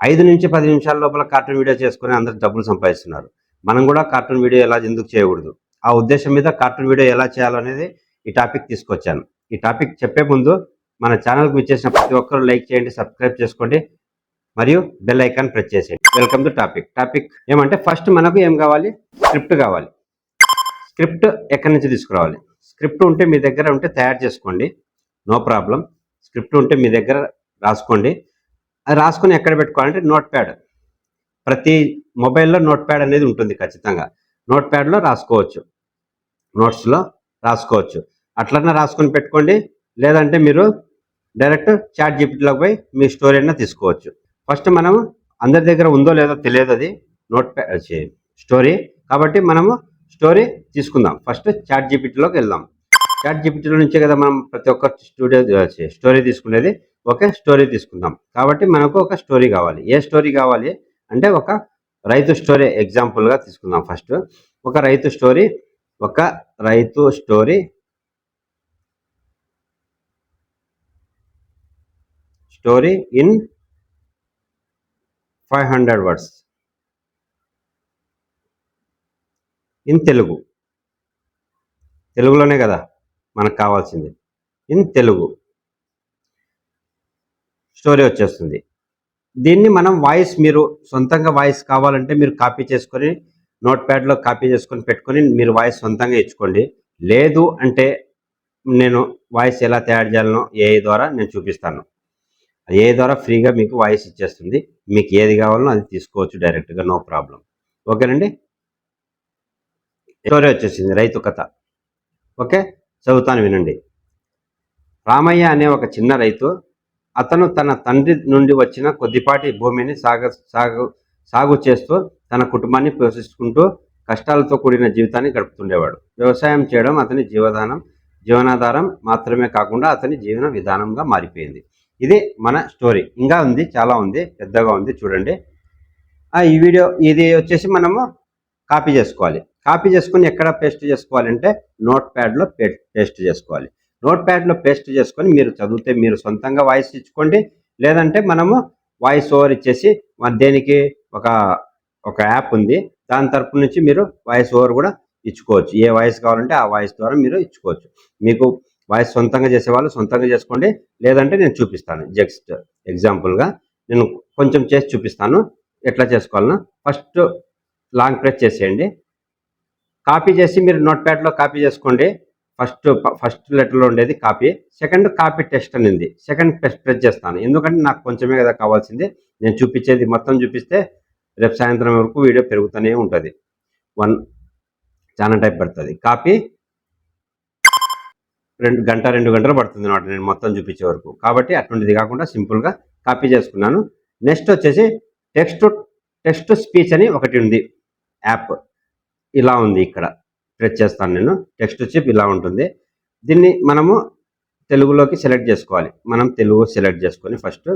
ఐదు నుంచి పది నిమిషాల లోపల కార్టూన్ వీడియో చేసుకుని అందరు డబ్బులు సంపాదిస్తున్నారు. మనం కూడా కార్టూన్ వీడియో ఎలా ఎందుకు చేయకూడదు? ఆ ఉద్దేశం మీద కార్టూన్ వీడియో ఎలా చేయాలో అనేది ఈ టాపిక్ తీసుకొచ్చాను. ఈ టాపిక్ చెప్పే ముందు మన ఛానల్కి వచ్చేసిన ప్రతి ఒక్కరు లైక్ చేయండి సబ్స్క్రైబ్ చేసుకోండి మరియు బెల్ ఐకాన్ ప్రెస్ చేసేయండి. Welcome to topic. టాపిక్ ఏమంటే ఫస్ట్ మనకు ఏం కావాలి? స్క్రిప్ట్ కావాలి. స్క్రిప్ట్ ఎక్కడి నుంచి తీసుకురావాలి? స్క్రిప్ట్ ఉంటే మీ దగ్గర ఉంటే తయారు చేసుకోండి. No problem. స్క్రిప్ట్ ఉంటే మీ దగ్గర రాసుకోండి. అది రాసుకొని ఎక్కడ పెట్టుకోవాలంటే నోట్ ప్యాడ్ ప్రతి మొబైల్లో నోట్ ప్యాడ్ అనేది ఉంటుంది ఖచ్చితంగా. నోట్ ప్యాడ్లో రాసుకోవచ్చు. నోట్స్లో రాసుకోవచ్చు. అట్లన్నా రాసుకొని పెట్టుకోండి. లేదంటే మీరు డైరెక్ట్ చాట్ జీపీటీలోకి పోయి మీ స్టోరీ అయినా తీసుకోవచ్చు. ఫస్ట్ మనము అందరి దగ్గర ఉందో లేదో తెలియదు అది. Note pad story. కాబట్టి మనము స్టోరీ తీసుకుందాం. ఫస్ట్ చాట్ జీపీటీలోకి వెళ్దాం. చాట్ జీపీటీలో నుంచే కదా మనం ప్రతి ఒక్క స్టూడియో స్టోరీ తీసుకునేది? ఓకే స్టోరీ తీసుకుందాం. కాబట్టి మనకు ఒక స్టోరీ కావాలి. ఏ స్టోరీ కావాలి అంటే ఒక రైతు స్టోరీ ఎగ్జాంపుల్గా తీసుకుందాం ఫస్ట్. ఒక రైతు స్టోరీ ఒక రైతు story story in five hundred words. In Telugu. తెలుగులోనే కదా. మనకు కావాల్సింది. ఇన్ తెలుగు. స్టోరీ వచ్చేస్తుంది. దీన్ని మనం వాయిస్ మీరు సొంతంగా వాయిస్ కావాలంటే మీరు కాపీ చేసుకొని నోట్ ప్యాడ్లో కాపీ చేసుకొని పెట్టుకొని మీరు వాయిస్ సొంతంగా ఇచ్చుకోండి. లేదు అంటే నేను వాయిస్ ఎలా తయారు చేయాలనో ఏఐ ద్వారా నేను చూపిస్తాను. ఏఐ ద్వారా ఫ్రీగా మీకు వాయిస్ ఇచ్చేస్తుంది. మీకు ఏది కావాలనో అది తీసుకోవచ్చు డైరెక్ట్గా నో ప్రాబ్లం ఓకేనండి? స్టోరీ వచ్చేసింది రైతు కథ. ఓకే? చదువుతాను వినండి. రామయ్య అనే ఒక చిన్న రైతు అతను తన తండ్రి నుండి వచ్చిన కొద్దిపాటి భూమిని సాగ సాగు సాగు చేస్తూ తన కుటుంబాన్ని పోషించుకుంటూ కష్టాలతో కూడిన జీవితాన్ని గడుపుతుండేవాడు. వ్యవసాయం చేయడం అతని జీవధానం జీవనాధారం మాత్రమే కాకుండా అతని జీవన విధానంగా మారిపోయింది. ఇది మన స్టోరీ. ఇంకా ఉంది చాలా ఉంది పెద్దగా ఉంది చూడండి. ఆ, ఈ వీడియో ఇది వచ్చేసి మనము కాపీ చేసుకోవాలి. కాపీ చేసుకొని ఎక్కడ పేస్ట్ చేసుకోవాలంటే నోట్ ప్యాడ్లో పేస్ట్ చేసుకోవాలి. నోట్ ప్యాడ్లో పేస్ట్ చేసుకొని మీరు చదివితే మీరు సొంతంగా వాయిస్ ఇచ్చుకోండి. లేదంటే మనము వాయిస్ ఓవర్ ఇచ్చేసి దేనికి ఒక ఒక యాప్ ఉంది. దాని తరపు నుంచి మీరు వాయిస్ ఓవర్ కూడా ఇచ్చుకోవచ్చు. ఏ వాయిస్ కావాలంటే ఆ వాయిస్ ద్వారా మీరు ఇచ్చుకోవచ్చు. మీకు వాయిస్ సొంతంగా చేసేవాళ్ళు సొంతంగా చేసుకోండి. లేదంటే నేను చూపిస్తాను. జస్ట్ ఎగ్జాంపుల్గా నేను కొంచెం చేసి చూపిస్తాను. ఎట్లా చేసుకోవాలన్నా ఫస్ట్ లాంగ్ ప్రెస్ చేసేయండి. కాపీ చేసి మీరు నోట్ ప్యాడ్లో కాపీ చేసుకోండి. ఫస్ట్ ఫస్ట్ లెటర్లో ఉండేది కాపీ. సెకండ్ కాపీ టెస్ట్ అనింది. సెకండ్ టెస్ట్ ప్రెస్ చేస్తాను. ఎందుకంటే నాకు కొంచెమే కదా కావాల్సింది. నేను చూపించేది మొత్తం చూపిస్తే రేపు సాయంత్రం వరకు వీడియో పెరుగుతూనే ఉంటుంది. వన్ చాలా టైప్ పడుతుంది. కాపీ రెండు గంట రెండు గంటలు పడుతుంది అనమాట నేను మొత్తం చూపించే వరకు. కాబట్టి అటువంటిది కాకుండా సింపుల్గా కాపీ చేసుకున్నాను. నెక్స్ట్ వచ్చేసి టెక్స్ట్ టెక్స్ట్ స్పీచ్ అని ఒకటి ఉంది. యాప్. ఇలా ఉంది ఇక్కడ. ప్రెస్ చేస్తాను నేను. టెక్స్ట్ చిప్ ఇలా ఉంటుంది. దీన్ని మనము తెలుగులోకి సెలెక్ట్ చేసుకోవాలి. మనం తెలుగు సెలెక్ట్ చేసుకొని first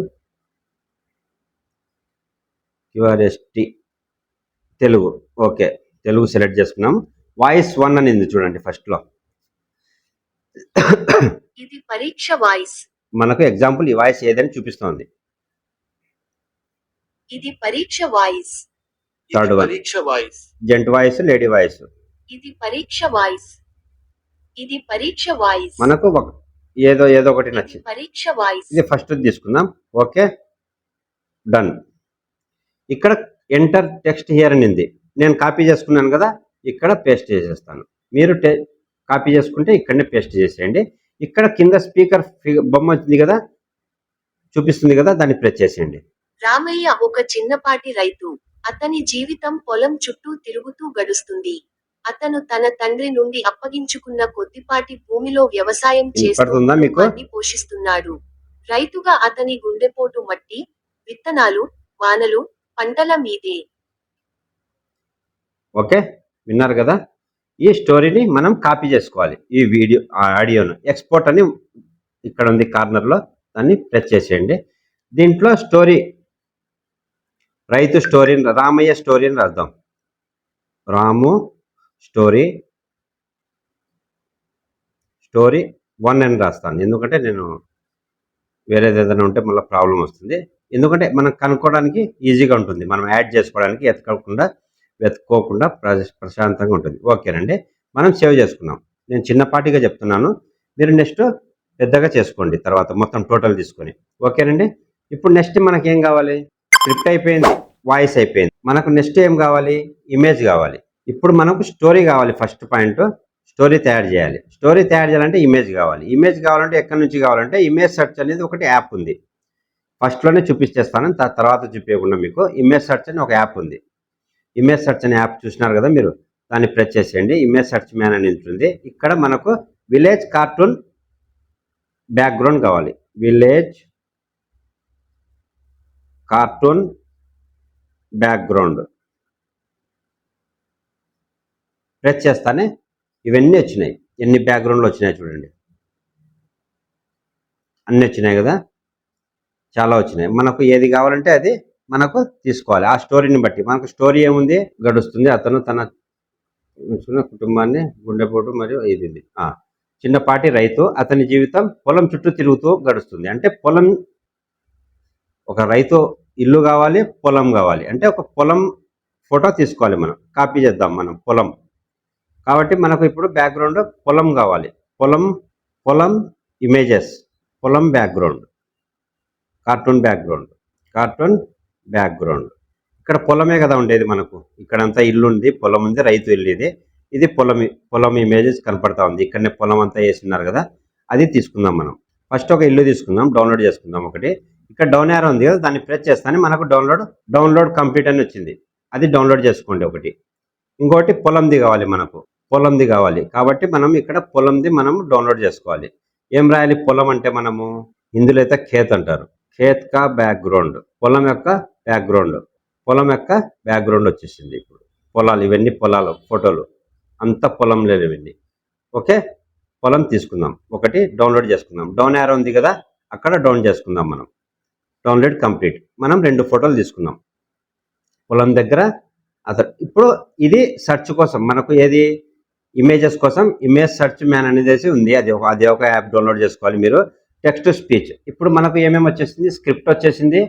QRST Telugu. Okay Telugu select చేసుకున్నాం. వాయిస్ వన్ అనేది చూడండి ఫస్ట్లో ఇది పరీక్ష వాయిస్ మనకు ఎగ్జాంపుల్ ఈ వాయిస్ ఏదని చూపిస్తోంది. ఇది పరీక్ష వాయిస్ ఇది one. పరీక్ష voice. Gent voice lady voice ఇది పరీక్ష వాయిస్. ఇది పరీక్ష వాయిస్. మనకు ఒక ఏదో ఏదో ఒకటి నచ్చింది. పరీక్ష వాయిస్. ఇది ఫస్ట్ తీసుకుందాం. ఓకే డన్ ఇక్కడ ఎంటర్ టెక్స్ట్ హియర్ అని ఉంది. నేను కాపీ చేసుకున్నాను కదా ఇక్కడ పేస్ట్ చేసేస్తాను. మీరు టే కాపీ చేసుకుంటే ఇక్కడనే పేస్ట్ చేసేయండి. ఇక్కడ కింద స్పీకర్ బొమ్మ వచ్చింది కదా చూపిస్తుంది కదా దాన్ని ప్రెస్ చేసేయండి. రామయ్య ఒక చిన్నపాటి రైతు. అతని జీవితం పొలం చుట్టూ తిరుగుతూ గడుస్తుంది. అతను తన తండ్రి నుండి అప్పగించుకున్న కొద్దిపాటి భూమిలో వ్యవసాయం చేస్తూ పోషిస్తున్నాడు. రైతుగా అతని గుండెపోటు మట్టి విత్తనాలు వానలు పంటల మీదే. ఓకే విన్నారు కదా? ఈ స్టోరీని మనం కాపీ చేసుకోవాలి. ఈ వీడియో ఆడియోను. ఎక్స్పోర్ట్ అని ఇక్కడ ఉంది కార్నర్లో. దాన్ని ప్రెస్ చేసేయండి. దీంట్లో స్టోరీ రైతు స్టోరీ రామయ్య స్టోరీ అని రాద్దాం. రాము స్టోరీ స్టోరీ వన్ అని రాస్తాను. ఎందుకంటే నేను వేరేది ఏదైనా ఉంటే మళ్ళీ ప్రాబ్లం వస్తుంది. ఎందుకంటే మనం కనుక్కోవడానికి ఈజీగా ఉంటుంది. మనం యాడ్ చేసుకోవడానికి ఎతకకుండా వెతుక్కోకుండా ప్రశాంతంగా ఉంటుంది. ఓకేనండి. మనం సేవ్ చేసుకున్నాం. నేను చిన్నపాటిగా చెప్తున్నాను. మీరు నెక్స్ట్ పెద్దగా చేసుకోండి. తర్వాత మొత్తం టోటల్ తీసుకొని. ఓకేనండి. ఇప్పుడు నెక్స్ట్ మనకేం కావాలి? స్క్రిప్ట్ అయిపోయింది వాయిస్ అయిపోయింది. మనకు నెక్స్ట్ ఏం కావాలి? ఇమేజ్ కావాలి. ఇప్పుడు మనకు స్టోరీ కావాలి ఫస్ట్ పాయింట్. స్టోరీ తయారు చేయాలి. స్టోరీ తయారు చేయాలంటే ఇమేజ్ కావాలి. ఇమేజ్ కావాలంటే ఎక్కడి నుంచి కావాలంటే ఇమేజ్ సెర్చ్ అనేది ఒకటి యాప్ ఉంది. ఫస్ట్లోనే చూపించేస్తాను తర్వాత చూపించకుండా మీకు ఇమేజ్ సెర్చ్ అని ఒక యాప్ ఉంది. ఇమేజ్ సెర్చ్ అనే యాప్ చూసినారు కదా మీరు? దాన్ని ప్రెస్ చేసేయండి. ఇమేజ్ సెర్చ్ మ్యాన్ అని ఉంటుంది. ఇక్కడ మనకు విలేజ్ కార్టూన్ బ్యాక్గ్రౌండ్ కావాలి. Village cartoon background. ప్రెస్ చేస్తానే ఇవన్నీ వచ్చినాయి. ఎన్ని బ్యాక్గ్రౌండ్లు వచ్చినాయి చూడండి. అన్నీ వచ్చినాయి కదా? చాలా వచ్చినాయి. మనకు ఏది కావాలంటే అది మనకు తీసుకోవాలి. ఆ స్టోరీని బట్టి. మనకు స్టోరీ ఏముంది? గడుస్తుంది. అతను తన కుటుంబాన్ని గుండెపోటు మరియు ఇది చిన్నపాటి రైతు అతని జీవితం పొలం చుట్టూ తిరుగుతూ గడుస్తుంది. అంటే పొలం ఒక రైతు ఇల్లు కావాలి పొలం కావాలి. అంటే ఒక పొలం ఫోటో తీసుకోవాలి మనం. కాపీ చేద్దాం మనం పొలం. కాబట్టి మనకు ఇప్పుడు బ్యాక్గ్రౌండ్ పొలం కావాలి. పొలం పొలం ఇమేజెస్ పొలం background cartoon background cartoon background ఇక్కడ పొలమే కదా ఉండేది మనకు. ఇక్కడంతా ఇల్లు ఉంది పొలం ఉంది రైతు ఇల్లు ఇది. ఇది పొలం పొలం ఇమేజెస్ కనపడతా ఉంది. ఇక్కడనే పొలం అంతా వేస్తున్నారు కదా. అది తీసుకుందాం మనం. ఫస్ట్ ఒక ఇల్లు తీసుకుందాం డౌన్లోడ్ చేసుకుందాం ఒకటి. ఇక్కడ డౌన్ యారో ఉంది కదా దాన్ని ప్రెస్ చేస్తానే మనకు డౌన్లోడ్ డౌన్లోడ్ కంప్లీట్ అని వచ్చింది. అది డౌన్లోడ్ చేసుకోండి ఒకటి. ఇంకోటి పొలంది కావాలి మనకు. పొలంది కావాలి. కాబట్టి మనం ఇక్కడ పొలంది మనం డౌన్లోడ్ చేసుకోవాలి. ఏం రాయాలి? పొలం అంటే మనము ఇందులో అయితే ఖేత్ అంటారు. ఖేత్ కా బ్యాక్గ్రౌండ్ పొలం యొక్క బ్యాక్గ్రౌండ్ పొలం యొక్క బ్యాక్గ్రౌండ్ వచ్చేసింది ఇప్పుడు. పొలాలు ఇవన్నీ పొలాలు ఫోటోలు అంత పొలం లేదు ఇవన్నీ. ఓకే? పొలం తీసుకుందాం. ఒకటి డౌన్లోడ్ చేసుకుందాం. డౌన్ యారో ఉంది కదా అక్కడ డౌన్ చేసుకుందాం మనం. డౌన్లోడ్ కంప్లీట్ మనం రెండు ఫోటోలు తీసుకున్నాం. పొలం దగ్గర అతను ఇప్పుడు ఇది సెర్చ్ కోసం మనకు ఏది? ఇమేజెస్ కోసం ఇమేజ్ సెర్చ్ మ్యాన్ అనేది ఉంది. అది ఒక అది ఒక యాప్ డౌన్లోడ్ చేసుకోవాలి మీరు. టెక్స్ట్ స్పీచ్ ఇప్పుడు మనకు ఏమేమి వచ్చేసింది? స్క్రిప్ట్ వచ్చేసింది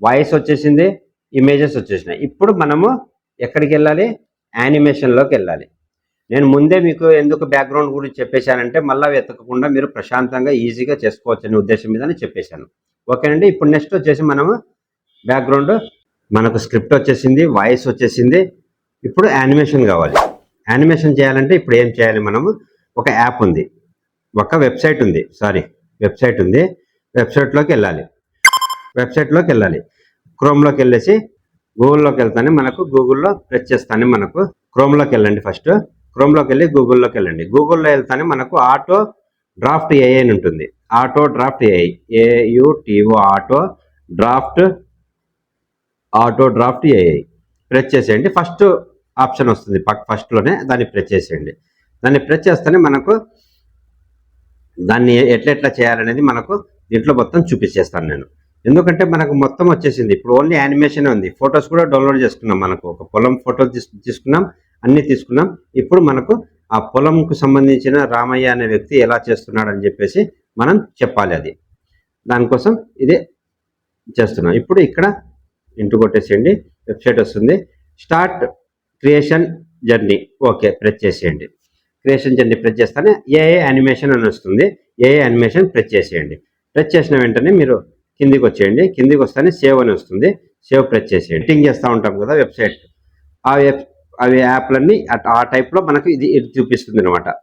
వాయిస్ వచ్చేసింది ఇమేజెస్ వచ్చేసినాయి. ఇప్పుడు మనము ఎక్కడికి వెళ్ళాలి? యానిమేషన్లోకి వెళ్ళాలి. నేను ముందే మీకు ఎందుకు బ్యాక్గ్రౌండ్ గురించి చెప్పేశానంటే మళ్ళీ వెతకకుండా మీరు ప్రశాంతంగా ఈజీగా చేసుకోవచ్చు అనే ఉద్దేశం మీద చెప్పేశాను. ఓకేనండి. ఇప్పుడు నెక్స్ట్ వచ్చేసి మనము బ్యాక్గ్రౌండ్ మనకు స్క్రిప్ట్ వచ్చేసింది వాయిస్ వచ్చేసింది. ఇప్పుడు యానిమేషన్ కావాలి. యానిమేషన్ చేయాలంటే ఇప్పుడు ఏం చేయాలి మనము? ఒక యాప్ ఉంది. ఒక వెబ్సైట్ ఉంది. సారీ వెబ్సైట్ ఉంది. వెబ్సైట్లోకి వెళ్ళాలి. వెబ్సైట్లోకి వెళ్ళాలి. క్రోమ్లోకి వెళ్ళేసి గూగుల్లోకి వెళ్తానే మనకు గూగుల్లో ప్రెస్ చేస్తాను మనకు క్రోమ్లోకి వెళ్ళండి ఫస్ట్ క్రోమ్లోకి వెళ్ళి గూగుల్లోకి వెళ్ళండి. గూగుల్లో వెళ్తానే మనకు ఆటో డ్రాఫ్ట్ ఏఐ అని ఉంటుంది. Auto draft AI AUTO auto draft auto draft AI press చేసేయండి. ఫస్ట్ ఆప్షన్ వస్తుంది. పక్ ఫస్ట్లోనే దాన్ని ప్రెస్ చేసేయండి. దాన్ని ప్రెస్ చేస్తేనే మనకు దాన్ని ఎట్లెట్లా చేయాలనేది మనకు దీంట్లో మొత్తం చూపించేస్తాను నేను. ఎందుకంటే మనకు మొత్తం వచ్చేసింది. ఇప్పుడు ఓన్లీ యానిమేషన్ ఉంది. ఫొటోస్ కూడా డౌన్లోడ్ చేసుకున్నాం మనకు. ఒక పొలం ఫోటో తీసుకున్నాం. అన్నీ తీసుకున్నాం. ఇప్పుడు మనకు ఆ పొలంకు సంబంధించిన రామయ్య అనే వ్యక్తి ఎలా చేస్తున్నాడని చెప్పేసి మనం చెప్పాలి అది. దానికోసం ఇది చేస్తున్నాం. ఇప్పుడు ఇక్కడ ఇంటి కొట్టేసేయండి. వెబ్సైట్ వస్తుంది. Start creation journey. Okay press చేసేయండి. క్రియేషన్ జర్నీ ప్రెస్ చేస్తానే ఏఏ యానిమేషన్ అని వస్తుంది. ఏఏ యానిమేషన్ ప్రెస్ చేసేయండి. ప్రెస్ చేసిన వెంటనే మీరు కిందికి వచ్చేయండి. కిందికి వస్తానే సేవ్ అని వస్తుంది. సేవ్ ప్రెస్ చేసేయండి. టింగ్ చేస్తూ ఉంటాం కదా వెబ్సైట్ ఆ వెబ్ అవి యాప్లన్నీ అట్- ఆ టైప్లో మనకు ఇది ఇది చూపిస్తుంది అనమాట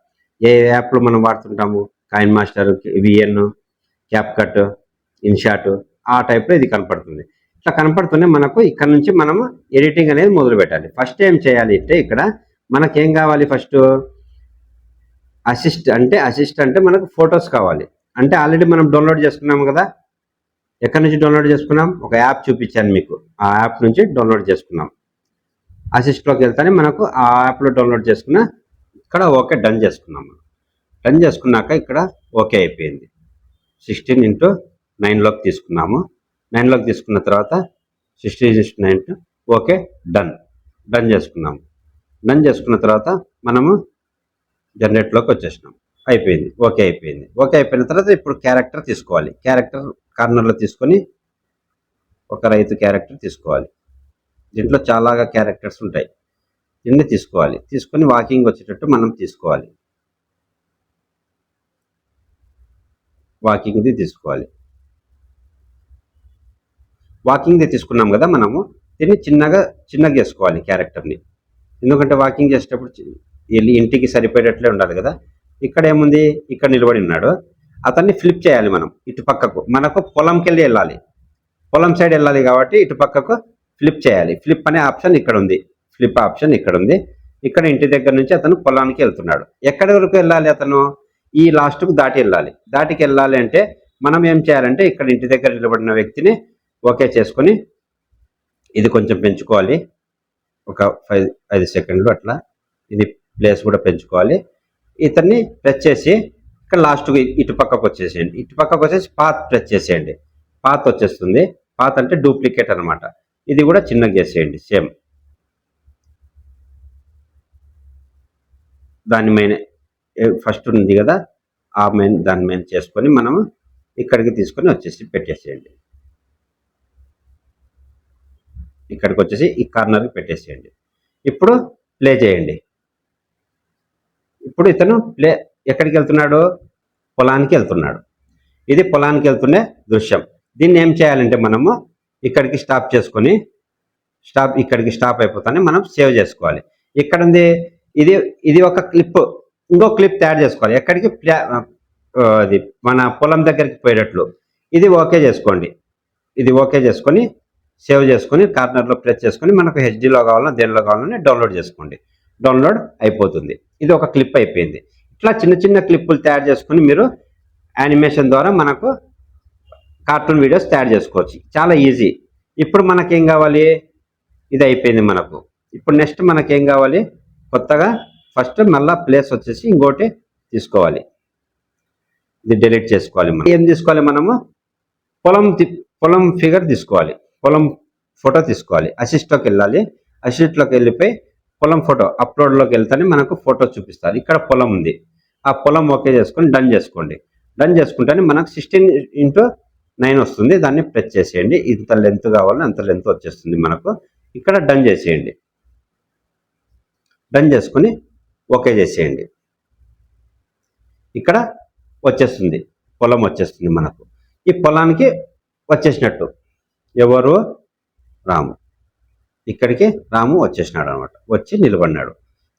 ఏ యాప్లు మనం వాడుతుంటాము? Coin master VN cap cut InShot ఆ టైప్లో ఇది కనపడుతుంది. ఇట్లా కనపడుతూనే మనకు ఇక్కడ నుంచి మనము ఎడిటింగ్ అనేది మొదలు పెట్టాలి. ఫస్ట్ ఏం చేయాలి అంటే ఇక్కడ మనకేం కావాలి ఫస్ట్? అసిస్ట్ అంటే అసిస్ట్ అంటే మనకు ఫొటోస్ కావాలి. అంటే ఆల్రెడీ మనం డౌన్లోడ్ చేసుకున్నాము కదా? ఎక్కడి నుంచి డౌన్లోడ్ చేసుకున్నాం? ఒక యాప్ చూపించాను మీకు. ఆ యాప్ నుంచి డౌన్లోడ్ చేసుకున్నాం. అసిస్ట్లోకి వెళ్తానే మనకు ఆ యాప్లో డౌన్లోడ్ చేసుకున్న ఇక్కడ ఓకే డన్ చేసుకున్నాం మనం. డన్ చేసుకున్నాక ఇక్కడ ఓకే అయిపోయింది. సిక్స్టీన్ ఇంటూ నైన్లోకి తీసుకున్నాము. నైన్లోకి తీసుకున్న తర్వాత sixteen into nine okay done done చేసుకున్నాము. డన్ చేసుకున్న తర్వాత మనము జనరేట్లోకి వచ్చేసినాం. అయిపోయింది. ఓకే అయిపోయింది. ఓకే అయిపోయిన తర్వాత ఇప్పుడు క్యారెక్టర్ తీసుకోవాలి. క్యారెక్టర్ కార్నర్లో తీసుకొని ఒక రైతు క్యారెక్టర్ తీసుకోవాలి. దీంట్లో చాలా క్యారెక్టర్స్ ఉంటాయి. దీన్ని తీసుకోవాలి. తీసుకొని వాకింగ్ వచ్చేటట్టు మనం తీసుకోవాలి. వాకింగ్ది తీసుకోవాలి. వాకింగ్ది తీసుకున్నాం కదా మనము దీన్ని చిన్నగా చిన్నగా చేసుకోవాలి క్యారెక్టర్ని. ఎందుకంటే వాకింగ్ చేసేటప్పుడు వెళ్ళి ఇంటికి సరిపోయేటట్లే ఉండాలి కదా. ఇక్కడ ఏముంది? ఇక్కడ నిలబడి ఉన్నాడు. అతన్ని ఫ్లిప్ చేయాలి మనం ఇటు పక్కకు. మనకు పొలంకి వెళ్ళి వెళ్ళాలి. పొలం సైడ్ వెళ్ళాలి కాబట్టి ఇటు పక్కకు ఫ్లిప్ చేయాలి. ఫ్లిప్ అనే ఆప్షన్ ఇక్కడ ఉంది ఫ్లిప్ ఆప్షన్ ఇక్కడ ఉంది ఇక్కడ ఇంటి దగ్గర నుంచి అతను పొలానికి వెళ్తున్నాడు. ఎక్కడి వరకు వెళ్ళాలి అతను? ఈ లాస్ట్కు దాటి వెళ్ళాలి. దాటికి వెళ్ళాలి అంటే మనం ఏం చేయాలంటే ఇక్కడ ఇంటి దగ్గర నిలబడిన వ్యక్తిని ఓకే చేసుకొని ఇది కొంచెం పెంచుకోవాలి. ఒక ఫైవ్ ఐదు సెకండ్లు అట్లా ఇది ప్లేస్ కూడా పెంచుకోవాలి. ఇతన్ని ప్రెస్ చేసి ఇక్కడ లాస్ట్కు ఇటు పక్కకు వచ్చేసేయండి. ఇటు పక్కకు వచ్చేసి పాత్ ప్రెస్ చేసేయండి. పాత్ వచ్చేస్తుంది. పాత్ అంటే డూప్లికేట్ అనమాట ఇది కూడా చిన్నగా చేసేయండి సేమ్ దాని మీద ఫస్ట్ ఉంది కదా ఆ మెయిన్ దాని మెయిన్ చేసుకొని మనము ఇక్కడికి తీసుకొని వచ్చేసి పెట్టేసేయండి. ఇక్కడికి వచ్చేసి ఈ కార్నర్కి పెట్టేసేయండి. ఇప్పుడు ప్లే చేయండి. ఇప్పుడు ఇతను ప్లే ఎక్కడికి వెళ్తున్నాడు? పొలానికి వెళ్తున్నాడు. ఇది పొలానికి వెళ్తున్న దృశ్యం. దీన్ని ఏం చేయాలంటే మనము ఇక్కడికి స్టాప్ చేసుకొని స్టాప్ ఇక్కడికి స్టాప్ అయిపోతానే మనం సేవ్ చేసుకోవాలి. ఇక్కడ ఉంది ఇది ఇది ఒక క్లిప్ ఇంకో క్లిప్ తయారు చేసుకోవాలి. ఎక్కడికి అది మన పొలం దగ్గరికి పోయేటట్లు. ఇది ఓకే చేసుకోండి. ఇది ఓకే చేసుకొని సేవ్ చేసుకొని కార్నర్లో ప్రెస్ చేసుకొని మనకు హెచ్డీలో కావాలన్నా దేనిలో కావాలన్నా డౌన్లోడ్ చేసుకోండి. డౌన్లోడ్ అయిపోతుంది. ఇది ఒక క్లిప్ అయిపోయింది. ఇట్లా చిన్న చిన్న క్లిప్పులు తయారు చేసుకుని మీరు యానిమేషన్ ద్వారా మనకు కార్టూన్ వీడియోస్ తయారు చేసుకోవచ్చు. చాలా ఈజీ. ఇప్పుడు మనకేం కావాలి? ఇది అయిపోయింది మనకు. ఇప్పుడు నెక్స్ట్ మనకేం కావాలి? కొత్తగా ఫస్ట్ మళ్ళా ప్లేస్ వచ్చేసి ఇంకోటి తీసుకోవాలి. ఇది డిలీట్ చేసుకోవాలి మనం. ఏం తీసుకోవాలి మనము? పొలం పొలం ఫిగర్ తీసుకోవాలి. పొలం ఫోటో తీసుకోవాలి. అసిస్ట్లోకి వెళ్ళాలి. అసిస్ట్లోకి వెళ్ళిపోయి పొలం ఫోటో అప్లోడ్లోకి వెళ్తేనే మనకు ఫోటో చూపిస్తారు. ఇక్కడ పొలం ఉంది. ఆ పొలం ఓకే చేసుకొని డన్ చేసుకోండి. డన్ చేసుకుంటేనే మనకు సిక్స్టీన్ ఇంటూ నైన్ వస్తుంది. దాన్ని ప్రెస్ చేసేయండి. ఇంత లెంత్ కావాలో అంత లెంత్ వచ్చేస్తుంది మనకు. ఇక్కడ డన్ చేసేయండి. డన్ చేసుకొని ఓకే చేసేయండి. ఇక్కడ వచ్చేస్తుంది. పొలం వచ్చేస్తుంది మనకు. ఈ పొలానికి వచ్చేసినట్టు. ఎవరు? రాము. ఇక్కడికి రాము వచ్చేసినాడు అనమాట వచ్చి నిలబడినాడు.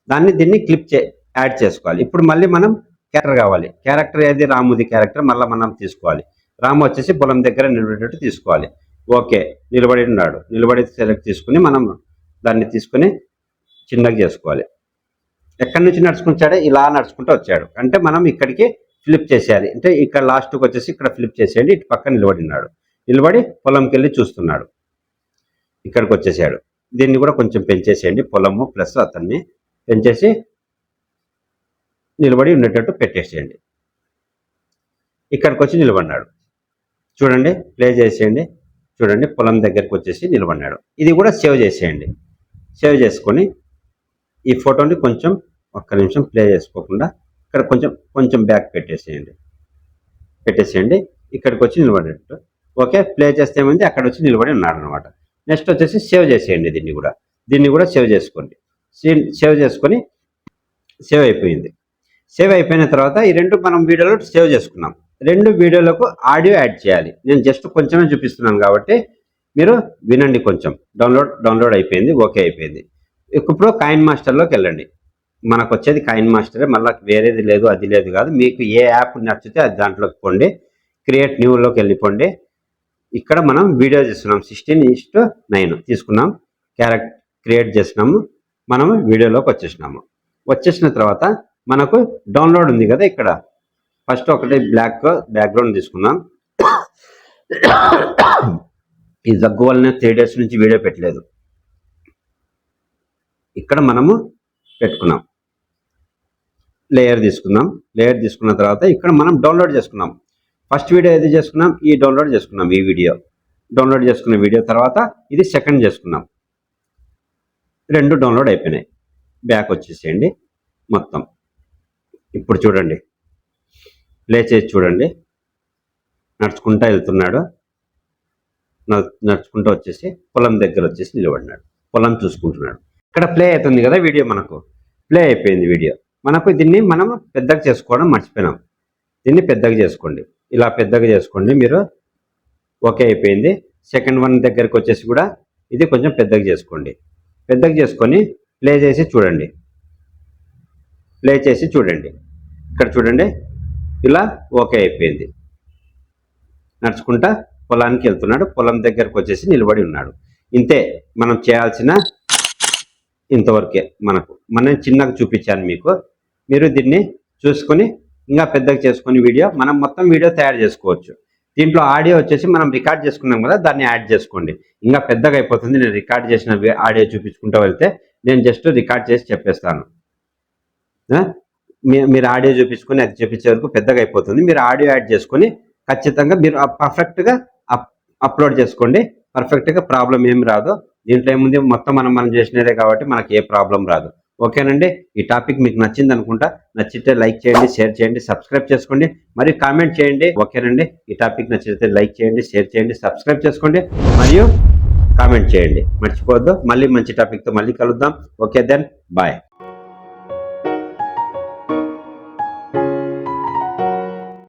దాన్ని దీన్ని క్లిప్ చే యాడ్ చేసుకోవాలి. ఇప్పుడు మళ్ళీ మనం క్యారెక్టర్ కావాలి. క్యారెక్టర్ ఏది? రాముది క్యారెక్టర్. మళ్ళీ మనం తీసుకోవాలి. రాము వచ్చేసి పొలం దగ్గర నిలబడేటట్టు తీసుకోవాలి. ఓకే నిలబడి ఉన్నాడు. నిలబడి సెలెక్ట్ తీసుకుని మనం దాన్ని తీసుకుని చిన్నగా చేసుకోవాలి. ఎక్కడి నుంచి నడుచుకుంటాడో? ఇలా నడుచుకుంటూ వచ్చాడు. అంటే మనం ఇక్కడికి ఫ్లిప్ చేసేయాలి. అంటే ఇక్కడ లాస్ట్కి వచ్చేసి ఇక్కడ ఫ్లిప్ చేసేయండి. ఇటు పక్కన నిలబడి ఉన్నాడు. నిలబడి పొలంకి వెళ్ళి చూస్తున్నాడు. ఇక్కడికి వచ్చేసాడు. దీన్ని కూడా కొంచెం పెంచేసేయండి. పొలము ప్లస్ అతన్ని పెంచేసి నిలబడి ఉండేటట్టు పెట్టేసేయండి. ఇక్కడికి వచ్చి నిలబడినాడు చూడండి ప్లే చేసేయండి. చూడండి పొలం దగ్గరికి వచ్చేసి నిలబడినాడు. ఇది కూడా సేవ్ చేసేయండి. సేవ్ చేసుకొని ఈ ఫోటోని కొంచెం ఒక్క నిమిషం ప్లే చేసుకోకుండా ఇక్కడ కొంచెం కొంచెం బ్యాక్ పెట్టేసేయండి. పెట్టేసేయండి. ఇక్కడికి వచ్చి నిలబడేటట్టు ఓకే ప్లే చేస్తే ఏమైంది? అక్కడ వచ్చి నిలబడి ఉన్నాడు అనమాట నెక్స్ట్ వచ్చేసి సేవ్ చేసేయండి దీన్ని కూడా. దీన్ని కూడా సేవ్ చేసుకోండి. సే- సేవ్ చేసుకొని సేవ్ అయిపోయింది. సేవ్ అయిపోయిన తర్వాత ఈ రెండు మనం వీడియోలో సేవ్ చేసుకున్నాం. రెండు వీడియోలకు ఆడియో యాడ్ చేయాలి. నేను జస్ట్ కొంచెమే చూపిస్తున్నాను కాబట్టి మీరు వినండి కొంచెం. డౌన్లోడ్ డౌన్లోడ్ అయిపోయింది ఓకే అయిపోయింది. ఇప్పుడు కాయిన్ మాస్టర్లోకి వెళ్ళండి. మనకు వచ్చేది కాయిన్ మాస్టరే మళ్ళీ వేరేది లేదు అది లేదు కాదు. మీకు ఏ యాప్ నచ్చితే అది దాంట్లోకి పోండి. క్రియేట్ న్యూలోకి వెళ్ళిపోండి. ఇక్కడ మనం వీడియో చేస్తున్నాం. సిక్స్టీన్ ఇస్ట్ నైన్ తీసుకున్నాం. క్యారెక్ట్ క్రియేట్ చేసినాము మనము వీడియోలోకి వచ్చేసినాము. వచ్చేసిన తర్వాత మనకు డౌన్లోడ్ ఉంది కదా ఇక్కడ. ఫస్ట్ ఒకటి బ్లాక్ బ్యాక్గ్రౌండ్ తీసుకున్నాం ఈ దగ్గు వల్లనే త్రీ డేస్ నుంచి వీడియో పెట్టలేదు. ఇక్కడ మనము పెట్టుకున్నాం. లేయర్ తీసుకున్నాం లేయర్ తీసుకున్న తర్వాత ఇక్కడ మనం డౌన్లోడ్ చేసుకున్నాం. ఫస్ట్ వీడియో ఏది చేసుకున్నాం? ఈ డౌన్లోడ్ చేసుకున్నాం ఈ వీడియో డౌన్లోడ్ చేసుకున్న వీడియో తర్వాత ఇది సెకండ్ చేసుకున్నాం. రెండు డౌన్లోడ్ అయిపోయినాయి. బ్యాక్ వచ్చేసేయండి. మొత్తం. ఇప్పుడు చూడండి. ప్లే చేసి చూడండి. నడుచుకుంటా వెళ్తున్నాడు. న- నడుచుకుంటూ వచ్చేసి పొలం దగ్గర వచ్చేసి నిలబడినాడు. పొలం చూసుకుంటున్నాడు. ఇక్కడ ప్లే అవుతుంది కదా వీడియో మనకు. ప్లే అయిపోయింది వీడియో. మనకు దీన్ని మనం పెద్దగా చేసుకోవడం మర్చిపోయినాం. దీన్ని పెద్దగా చేసుకోండి. ఇలా పెద్దగా చేసుకోండి. మీరు ఓకే అయిపోయింది. సెకండ్ వన్ దగ్గరకు వచ్చేసి కూడా ఇది కొంచెం పెద్దగా చేసుకోండి. పెద్దగా చేసుకొని ప్లే చేసి చూడండి. ప్లే చేసి చూడండి. ఇక్కడ చూడండి. ఇలా ఓకే అయిపోయింది. నడుచుకుంటా పొలానికి వెళ్తున్నాడు. పొలం దగ్గరకు వచ్చేసి నిలబడి ఉన్నాడు. ఇంతే మనం చేయాల్సిన ఇంతవరకే మనకు. మనం చిన్నగా చూపించాను మీకు. మీరు దీన్ని చూసుకొని ఇంకా పెద్దగా చేసుకొని వీడియో మనం మొత్తం వీడియో తయారు చేసుకోవచ్చు. దీంట్లో ఆడియో వచ్చేసి మనం రికార్డ్ చేసుకున్నాం కదా దాన్ని యాడ్ చేసుకోండి. ఇంకా పెద్దగా అయిపోతుంది. నేను రికార్డ్ చేసిన ఆడియో చూపించుకుంటూ వెళ్తే నేను జస్ట్ రికార్డ్ చేసి చెప్పేస్తాను. మీరు ఆడియో చూపించుకొని అది చూపించే వరకు పెద్దగా అయిపోతుంది. మీరు ఆడియో యాడ్ చేసుకొని ఖచ్చితంగా మీరు పర్ఫెక్ట్గా అప్లోడ్ చేసుకోండి. పర్ఫెక్ట్గా ప్రాబ్లం ఏం రాదు. దీంట్లో ఏముంది? మొత్తం మనం మనం చేసినదే కాబట్టి మనకి ఏ ప్రాబ్లం రాదు. ఓకేనండి? ఈ టాపిక్ మీకు నచ్చింది అనుకుంటా. నచ్చితే లైక్ చేయండి షేర్ చేయండి సబ్స్క్రైబ్ చేసుకోండి. మరి కామెంట్ చేయండి. ఓకేనండి? ఈ టాపిక్ నచ్చితే లైక్ చేయండి షేర్ చేయండి సబ్స్క్రైబ్ చేసుకోండి. మరియు కామెంట్ చేయండి. మర్చిపోవద్దు. మళ్ళీ మంచి టాపిక్తో మళ్ళీ కలుద్దాం. Okay then. బాయ్.